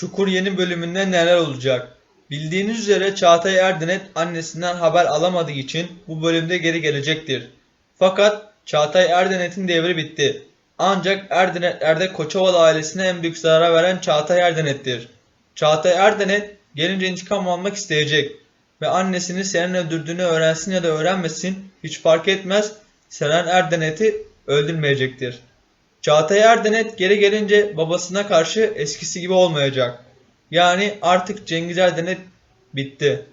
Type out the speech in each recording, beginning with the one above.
Çukur yeni bölümünde neler olacak? Bildiğiniz üzere Çağatay Erdenet annesinden haber alamadığı için bu bölümde geri gelecektir. Fakat Çağatay Erdenet'in devri bitti. Ancak Erdenetlerde Koçovalı ailesine en büyük zarar veren Çağatay Erdenet'tir. Çağatay Erdenet gelince intikam almak isteyecek ve annesini Seren öldürdüğünü öğrensin ya da öğrenmesin hiç fark etmez Seren Erdenet'i öldürmeyecektir. Çağatay Erdenet geri gelince babasına karşı eskisi gibi olmayacak. Yani artık Cengiz Erdenet bitti.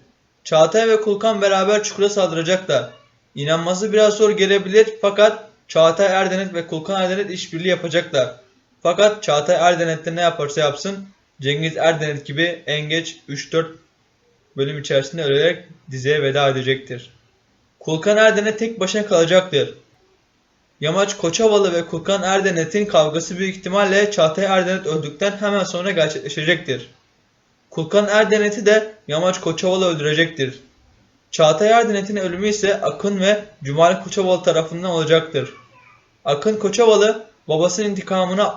Çağatay ve Kulkan beraber çukura saldıracaklar. İnanması biraz zor gelebilir fakat Çağatay Erdenet ve Kulkan Erdenet işbirliği yapacaklar. Fakat Çağatay Erdenet de ne yaparsa yapsın Cengiz Erdenet gibi en geç 3-4 bölüm içerisinde ölerek diziye veda edecektir. Kulkan Erdenet tek başına kalacaktır. Yamaç Koçovalı ve Kulkan Erdenet'in kavgası büyük ihtimalle Çağatay Erdenet öldükten hemen sonra gerçekleşecektir. Kulkan Erdenet'i de Yamaç Koçovalı öldürecektir. Çağatay Erdenet'in ölümü ise Akın ve Cumali Koçovalı tarafından olacaktır. Akın Koçovalı babasının intikamını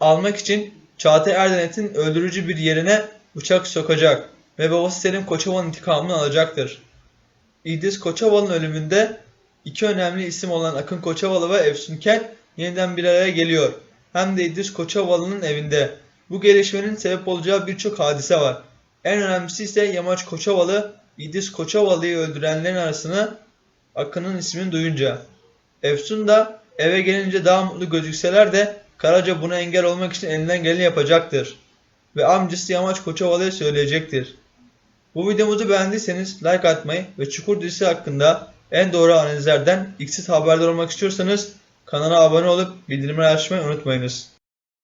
almak için Çağatay Erdenet'in öldürücü bir yerine bıçak sokacak ve babası Selim Koçovalı'nın intikamını alacaktır. İdris Koçovalı'nın ölümünde iki önemli isim olan Akın Koçovalı ve Efsun Kel yeniden bir araya geliyor. Hem de İdris Koçovalı'nın evinde. Bu gelişmenin sebep olacağı birçok hadise var. En önemlisi ise Yamaç Koçovalı, İdris Koçovalı'yı öldürenlerin arasını Akın'ın ismini duyunca. Efsun da eve gelince daha mutlu gözükseler de Karaca buna engel olmak için elinden geleni yapacaktır. Ve amcası Yamaç Koçovalı'ya söyleyecektir. Bu videomuzu beğendiyseniz like atmayı ve Çukur dizisi hakkında en doğru analizlerden ilk siz haberdar olmak istiyorsanız kanala abone olup bildirimleri açmayı unutmayınız.